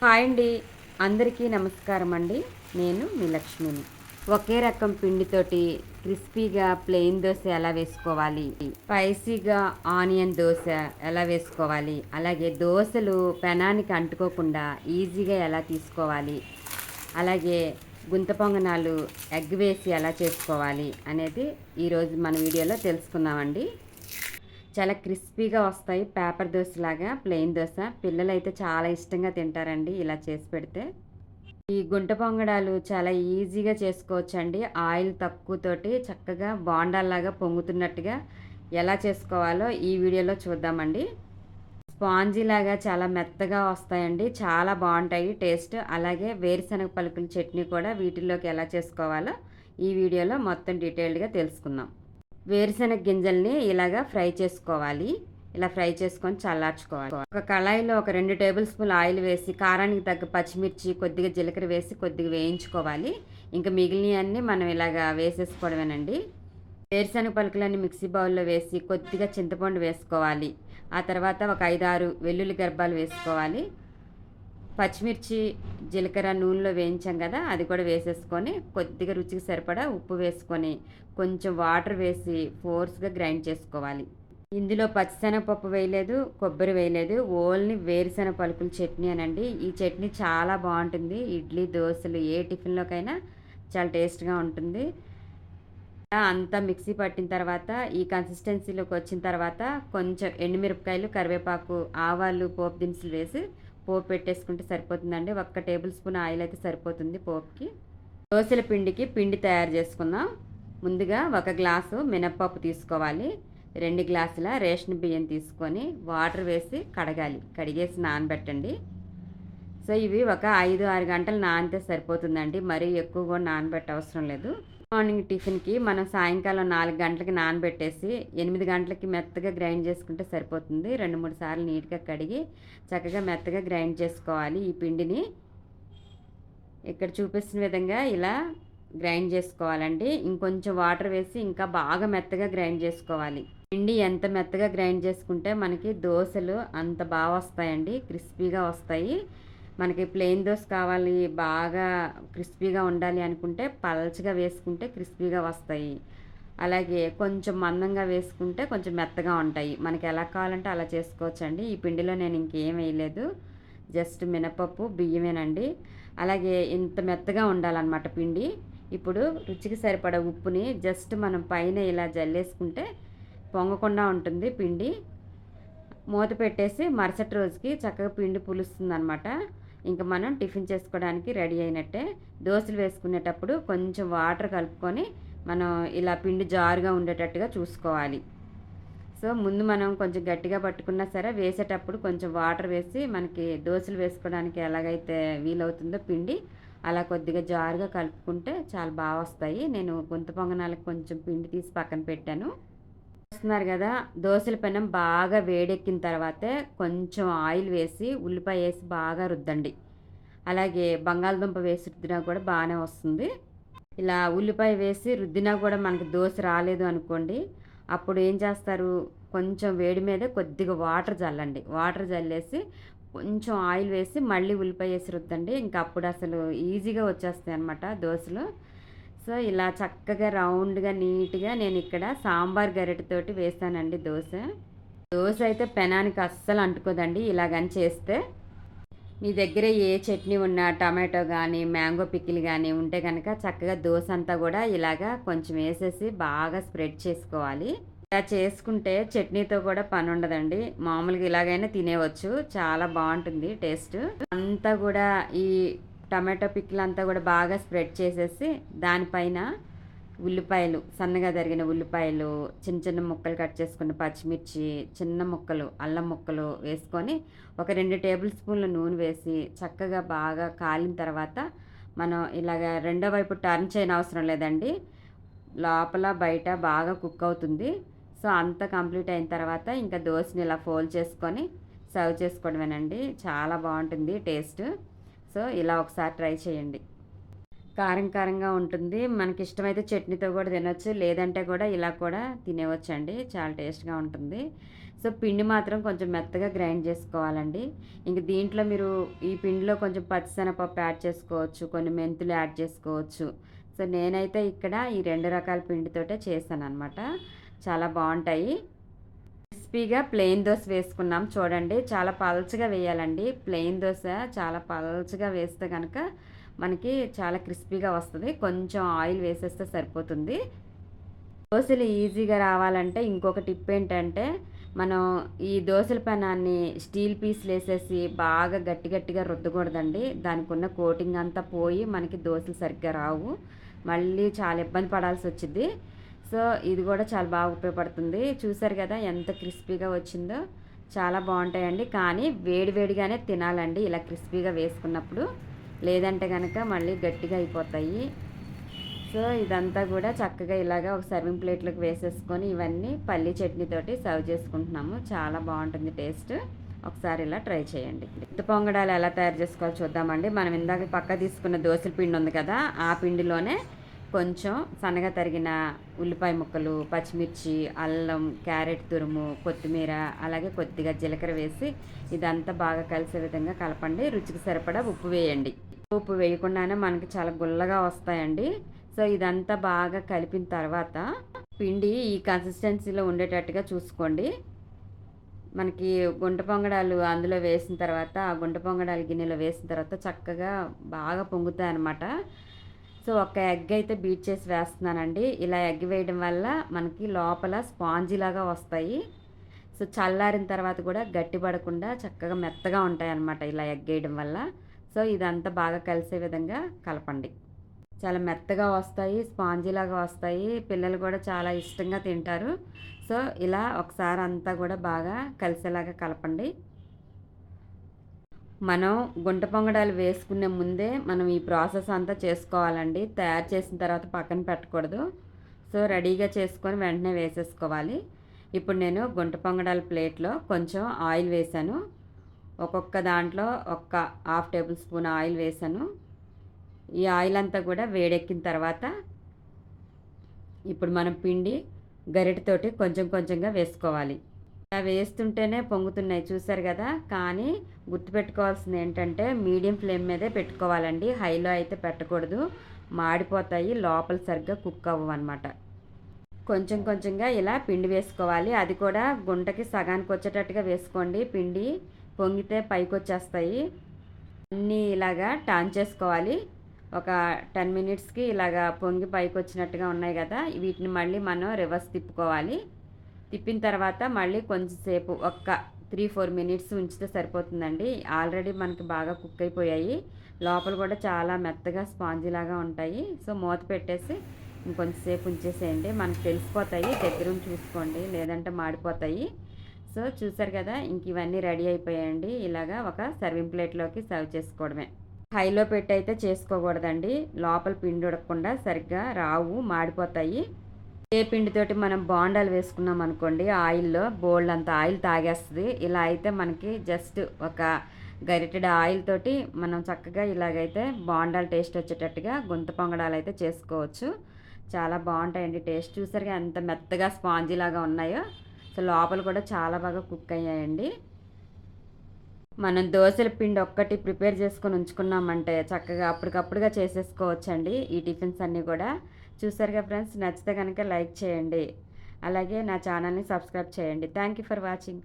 Hi అండి. అందరికీ నమస్కారం అండి. నేను మీ లక్ష్మిని. ఒకే రకం పిండితోటి క్రిస్పీగా ప్లెయిన్ దోశ ఎలా వేసుకోవాలి? స్పైసీగా ఆనియన్ దోశ ఎలా వేసుకోవాలి? అలాగే దోశలు పెనానికి అంటుకోకుండా ఈజీగా ఎలా తీసుకోవాలి? అలాగే గుంత పొంగనాలు ఎగ్ వేసి ఎలా చేసుకోవాలి అనేది ఈరోజు మన వీడియోలో తెలుసుకుందామండి. చాలా క్రిస్పీగా వస్తాయి. పేపర్ దోశ లాగా ప్లెయిన్ దోశ. పిల్లలు అయితే చాలా ఇష్టంగా తింటారండి ఇలా చేసి పెడితే. ఈ గుంట పొంగడాలు చాలా ఈజీగా చేసుకోవచ్చండి. ఆయిల్ తక్కువతోటి చక్కగా బాండాల్లాగా పొంగుతున్నట్టుగా ఎలా చేసుకోవాలో ఈ వీడియోలో చూద్దామండి. స్పాంజీ లాగా చాలా మెత్తగా వస్తాయండి. చాలా బాగుంటాయి. టేస్ట్ అలాగే వేరుశనగ పలుకుల చట్నీ కూడా వీటిల్లోకి ఎలా చేసుకోవాలో ఈ వీడియోలో మొత్తం డీటెయిల్డ్గా తెలుసుకుందాం. వేరుశనగ గింజల్ని ఇలాగా ఫ్రై చేసుకోవాలి. ఇలా ఫ్రై చేసుకొని చల్లార్చుకోవాలి. ఒక కళాయిలో ఒక రెండు టేబుల్ స్పూన్ ఆయిల్ వేసి కారానికి తగ్గ పచ్చిమిర్చి కొద్దిగా జీలకర్ర వేసి కొద్దిగా వేయించుకోవాలి. ఇంకా మిగిలినవన్నీ మనం ఇలాగా వేసేసుకోవడమేనండి. వేరుశనగ పలుకులన్నీ మిక్సీ బౌల్లో వేసి కొద్దిగా చింతపండు వేసుకోవాలి. ఆ తర్వాత ఒక ఐదారు వెల్లుల్లి గర్భాలు వేసుకోవాలి. పచ్చిమిర్చి జీలకర్ర నూనెలో వేయించాం కదా అది కూడా వేసేసుకొని కొద్దిగా రుచికి సరిపడా ఉప్పు వేసుకొని కొంచెం వాటర్ వేసి ఫోర్స్గా గ్రైండ్ చేసుకోవాలి. ఇందులో పచ్చిశనగపప్పు వేయలేదు కొబ్బరి వేయలేదు ఓన్లీ వేరుశెనగ పలుకుల చట్నీ అనండి. ఈ చట్నీ చాలా బాగుంటుంది. ఇడ్లీ దోశలు ఏ టిఫిన్లోకైనా చాలా టేస్ట్గా ఉంటుంది. అంతా మిక్సీ పట్టిన తర్వాత ఈ కన్సిస్టెన్సీలోకి వచ్చిన తర్వాత కొంచెం ఎండుమిరపకాయలు కరివేపాకు ఆవాలు పోపు దినుసులు వేసి పోపు పెట్టేసుకుంటే సరిపోతుందండి. ఒక్క టేబుల్ స్పూన్ ఆయిల్ అయితే సరిపోతుంది పోపుకి. దోశల పిండికి పిండి తయారు చేసుకుందాం. ముందుగా ఒక గ్లాసు మినప్పప్పు తీసుకోవాలి. రెండు గ్లాసుల రేషన్ బియ్యం తీసుకొని వాటర్ వేసి కడగాలి. కడిగేసి నానబెట్టండి. సో ఇవి ఒక ఐదు ఆరు గంటలు నానితే సరిపోతుందండి. మరీ ఎక్కువ కూడా నానబెట్ట అవసరం లేదు. మార్నింగ్ టిఫిన్కి మనం సాయంకాలం నాలుగు గంటలకి నానబెట్టేసి ఎనిమిది గంటలకి మెత్తగా గ్రైండ్ చేసుకుంటే సరిపోతుంది. రెండు మూడు సార్లు నీట్గా కడిగి చక్కగా మెత్తగా గ్రైండ్ చేసుకోవాలి ఈ పిండిని. ఇక్కడ చూపిస్తున్న విధంగా ఇలా గ్రైండ్ చేసుకోవాలండి. ఇంకొంచెం వాటర్ వేసి ఇంకా బాగా మెత్తగా గ్రైండ్ చేసుకోవాలి. పిండి ఎంత మెత్తగా గ్రైండ్ చేసుకుంటే మనకి దోశలు అంత బాగా వస్తాయండి. క్రిస్పీగా వస్తాయి. మనకి ప్లెయిన్ దోశ కావాలి బాగా క్రిస్పీగా ఉండాలి అనుకుంటే పల్చగా వేసుకుంటే క్రిస్పీగా వస్తాయి. అలాగే కొంచెం మందంగా వేసుకుంటే కొంచెం మెత్తగా ఉంటాయి. మనకి ఎలా కావాలంటే అలా చేసుకోవచ్చండి. ఈ పిండిలో నేను ఇంకేం వేయలేదు. జస్ట్ మినపప్పు బియ్యమేనండి. అలాగే ఇంత మెత్తగా ఉండాలన్నమాట పిండి. ఇప్పుడు రుచికి సరిపడ ఉప్పుని జస్ట్ మనం పైన ఇలా జల్లేసుకుంటే పొంగకుండా ఉంటుంది పిండి. మూత పెట్టేసి మరుసటి రోజుకి చక్కగా పిండి పులుస్తుంది అనమాట ఇంకా మనం టిఫిన్ చేసుకోవడానికి రెడీ అయినట్టే దోశలు వేసుకునేటప్పుడు కొంచెం వాటర్ కలుపుకొని మనం ఇలా పిండి జారుగా ఉండేటట్టుగా చూసుకోవాలి. సో ముందు మనం కొంచెం గట్టిగా పట్టుకున్నా సరే వేసేటప్పుడు కొంచెం వాటర్ వేసి మనకి దోశలు వేసుకోవడానికి ఎలాగైతే వీలవుతుందో పిండి అలా కొద్దిగా జారుగా కలుపుకుంటే చాలా బాగా వస్తాయి. నేను గుంత పొంగనాలకు కొంచెం పిండి తీసి పక్కన పెట్టాను. చూస్తున్నారు కదా దోశల పెనం బాగా వేడెక్కిన తర్వాతే కొంచెం ఆయిల్ వేసి ఉల్లిపాయ వేసి బాగా రుద్దండి. అలాగే బంగాళదుంప వేసి రుద్దినా కూడా బాగానే వస్తుంది. ఇలా ఉల్లిపాయ వేసి రుద్దినా కూడా మనకి దోశ రాలేదు అనుకోండి అప్పుడు ఏం చేస్తారు? కొంచెం వేడి మీద కొద్దిగా వాటర్ చల్లండి వాటర్ చల్లేసి కొంచెం ఆయిల్ వేసి మళ్ళీ ఉల్లిపాయ వేసి రుద్దండి. ఇంకా అప్పుడు అసలు ఈజీగా వచ్చేస్తాయి అనమాట దోశలు. సో ఇలా చక్కగా రౌండ్గా నీట్గా నేను ఇక్కడ సాంబార్ గరిటెతోటి వేస్తానండి దోశ. దోశ అయితే పెనానికి అస్సలు అంటుకోదండి. ఇలాగని చేస్తే మీ దగ్గర ఏ చట్నీ ఉన్నా టమాటో కానీ మ్యాంగో పిక్కిల్ కానీ ఉంటే కనుక చక్కగా దోశ అంతా కూడా ఇలాగా కొంచెం వేసేసి బాగా స్ప్రెడ్ చేసుకోవాలి. ఇలా చేసుకుంటే చట్నీతో కూడా పని ఉండదండి. మామూలుగా ఇలాగైనా తినేవచ్చు. చాలా బాగుంటుంది టేస్ట్. అంతా కూడా ఈ టమాటో పిక్కిల్ అంతా కూడా బాగా స్ప్రెడ్ చేసేసి దానిపైన ఉల్లిపాయలు సన్నగా తరిగిన ఉల్లిపాయలు చిన్న చిన్న ముక్కలు కట్ చేసుకున్న పచ్చిమిర్చి చిన్న ముక్కలు అల్లం ముక్కలు వేసుకొని ఒక రెండు టేబుల్ స్పూన్ల నూనె వేసి చక్కగా బాగా కాలిన తర్వాత మనం ఇలాగ రెండో వైపు టర్న్ చేయని అవసరం లేదండి. లోపల బయట బాగా కుక్ అవుతుంది. సో అంత కంప్లీట్ అయిన తర్వాత ఇంకా దోశని ఇలా ఫోల్డ్ చేసుకొని సర్వ్ చేసుకోవడమేనండి. చాలా బాగుంటుంది టేస్ట్. సో ఇలా ఒకసారి ట్రై చేయండి. కారం కారంగా ఉంటుంది. మనకి ఇష్టమైతే చట్నీతో కూడా తినొచ్చు. లేదంటే కూడా ఇలా కూడా తినేవచ్చు అండి చాలా టేస్ట్గా ఉంటుంది. సో పిండి మాత్రం కొంచెం మెత్తగా గ్రైండ్ చేసుకోవాలండి. ఇంక దీంట్లో మీరు ఈ పిండిలో కొంచెం పచ్చిశనగపప్పు యాడ్ చేసుకోవచ్చు. కొన్ని మెంతులు యాడ్ చేసుకోవచ్చు. సో నేనైతే ఇక్కడ ఈ రెండు రకాల పిండితోటే చేశాను అనమాట చాలా బాగుంటాయి. క్రిస్పీగా ప్లెయిన్ దోశ వేసుకున్నాం. చూడండి చాలా పల్చగా వేయాలండి. ప్లెయిన్ దోశ చాలా పల్చగా వేస్తే కనుక మనకి చాలా క్రిస్పీగా వస్తుంది. కొంచెం ఆయిల్ వేసేస్తే సరిపోతుంది. దోశలు ఈజీగా రావాలంటే ఇంకొక టిప్ ఏంటంటే మనం ఈ దోశల పెనాన్ని స్టీల్ పీసులు వేసేసి బాగా గట్టి గట్టిగా రుద్దకూడదండి. దానికి ఉన్న కోటింగ్ అంతా పోయి మనకి దోశలు సరిగ్గా రావు. మళ్ళీ చాలా ఇబ్బంది పడాల్సి వచ్చింది సో ఇది కూడా చాలా బాగా ఉపయోగపడుతుంది. చూసారు కదా ఎంత క్రిస్పీగా వచ్చిందో. చాలా బాగుంటాయండి. కానీ వేడివేడిగానే తినాలండి ఇలా క్రిస్పీగా వేసుకున్నప్పుడు. లేదంటే కనుక మళ్ళీ గట్టిగా అయిపోతాయి. సో ఇదంతా కూడా చక్కగా ఇలాగా ఒక సర్వింగ్ ప్లేట్లోకి వేసేసుకొని ఇవన్నీ పల్లి చట్నీతోటి సర్వ్ చేసుకుంటున్నాము. చాలా బాగుంటుంది టేస్ట్. ఒకసారి ఇలా ట్రై చేయండి. గుత్తి పొంగడాలు ఎలా తయారు చేసుకోవాలో చూద్దామండి. మనం ఇందాక పక్క తీసుకున్న దోశల పిండి ఉంది కదా ఆ పిండిలోనే కొంచెం సన్నగా తరిగిన ఉల్లిపాయ ముక్కలు పచ్చిమిర్చి అల్లం క్యారెట్ తురుము కొత్తిమీర అలాగే కొద్దిగా జీలకర్ర వేసి ఇదంతా బాగా కలిసే విధంగా కలపండి. రుచికి సరిపడా ఉప్పు వేయండి. ఉప్పు వేయకుండానే మనకి చాలా గుల్లగా వస్తాయండి. సో ఇదంతా బాగా కలిపిన తర్వాత పిండి ఈ కన్సిస్టెన్సీలో ఉండేటట్టుగా చూసుకోండి. మనకి గుంట పొంగడాలు అందులో వేసిన తర్వాత ఆ గుంట పొంగడాలు గిన్నెలో వేసిన తర్వాత చక్కగా బాగా పొంగుతాయి అన్నమాట సో ఒక ఎగ్ అయితే బీట్ చేసి వేస్తున్నానండి. ఇలా ఎగ్ వేయడం వల్ల మనకి లోపల స్పాంజీ లాగా వస్తాయి. సో చల్లారిన తర్వాత కూడా గట్టి పడకుండా చక్కగా మెత్తగా ఉంటాయి అన్నమాట ఇలా ఎగ్ వేయడం వల్ల. సో ఇదంతా బాగా కలిసే విధంగా కలపండి. చాలా మెత్తగా వస్తాయి స్పాంజీలాగా వస్తాయి. పిల్లలు కూడా చాలా ఇష్టంగా తింటారు. సో ఇలా ఒకసారి అంతా కూడా బాగా కలిసేలాగా కలపండి. మనం గుంట పొంగడాలు వేసుకునే ముందే మనం ఈ ప్రాసెస్ అంతా చేసుకోవాలండి. తయారు చేసిన తర్వాత పక్కన పెట్టకూడదు. సో రెడీగా చేసుకొని వెంటనే వేసేసుకోవాలి. ఇప్పుడు నేను గుంట పొంగడాల ప్లేట్లో కొంచెం ఆయిల్ వేసాను. ఒక్కొక్క దాంట్లో ఒక్క హాఫ్ టేబుల్ స్పూన్ ఆయిల్ వేసాను. ఈ ఆయిల్ అంతా కూడా వేడెక్కిన తర్వాత ఇప్పుడు మనం పిండి గరిటతోటి కొంచెం కొంచెంగా వేసుకోవాలి. ఇలా వేస్తుంటేనే పొంగుతున్నాయి చూసారు కదా? కానీ గుర్తుపెట్టుకోవాల్సింది ఏంటంటే మీడియం ఫ్లేమ్ మీదే పెట్టుకోవాలండి. హైలో అయితే పెట్టకూడదు. మాడిపోతాయి లోపల సరిగ్గా కుక్ అవ్వవు అనమాట కొంచెం కొంచెంగా ఇలా పిండి వేసుకోవాలి. అది కూడా గుంటకి సగానికి వచ్చేటట్టుగా వేసుకోండి. పిండి పొంగితే పైకి వచ్చేస్తాయి అన్నీ ఇలాగా టర్న్ చేసుకోవాలి. ఒక టెన్ మినిట్స్కి ఇలాగా పొంగి పైకి వచ్చినట్టుగా ఉన్నాయి కదా? వీటిని మళ్ళీ మనం రివర్స్ తిప్పుకోవాలి. తిప్పిన తర్వాత మళ్ళీ కొంచెంసేపు ఒక్క త్రీ ఫోర్ మినిట్స్ ఉంచితే సరిపోతుందండి. ఆల్రెడీ మనకి బాగా కుక్ అయిపోయాయి. లోపల కూడా చాలా మెత్తగా స్పాంజీ లాగా ఉంటాయి. సో మూత పెట్టేసి ఇంకొంచెంసేపు ఉంచేసేయండి. మనకు తెలిసిపోతాయి. దగ్గర చూసుకోండి. లేదంటే మాడిపోతాయి. సో చూసారు కదా ఇంక ఇవన్నీ రెడీ అయిపోయాయండి. ఇలాగా ఒక సర్వింగ్ ప్లేట్లోకి సర్వ్ చేసుకోవడమే. హైలో పెట్టి అయితే చేసుకోకూడదండి. లోపల పిండి ఉడకకుండా సరిగ్గా రావు మాడిపోతాయి. ఏ పిండితోటి మనం బాండాలు వేసుకున్నాం అనుకోండి ఆయిల్లో బోల్డ్ అంత ఆయిల్ తాగేస్తుంది. ఇలా అయితే మనకి జస్ట్ ఒక గరిటెడ్ ఆయిల్ తోటి మనం చక్కగా ఇలాగైతే బాండాలు టేస్ట్ వచ్చేటట్టుగా గుంత పొంగడాలు అయితే చేసుకోవచ్చు. చాలా బాగుంటాయండి టేస్ట్. చూసారుగా ఎంత మెత్తగా స్పాంజీ లాగా ఉన్నాయో. సో లోపల కూడా చాలా బాగా కుక్ అయ్యాయండి. మనం దోశల పిండి ఒక్కటి ప్రిపేర్ చేసుకొని ఉంచుకున్నామంటే చక్కగా అప్పటికప్పుడుగా చేసేసుకోవచ్చండి ఈ టిఫిన్స్ అన్నీ కూడా. చూసారుగా ఫ్రెండ్స్ నచ్చితే కనుక లైక్ చేయండి. అలాగే నా ఛానల్ని సబ్స్క్రైబ్ చేయండి. Thank you for watching.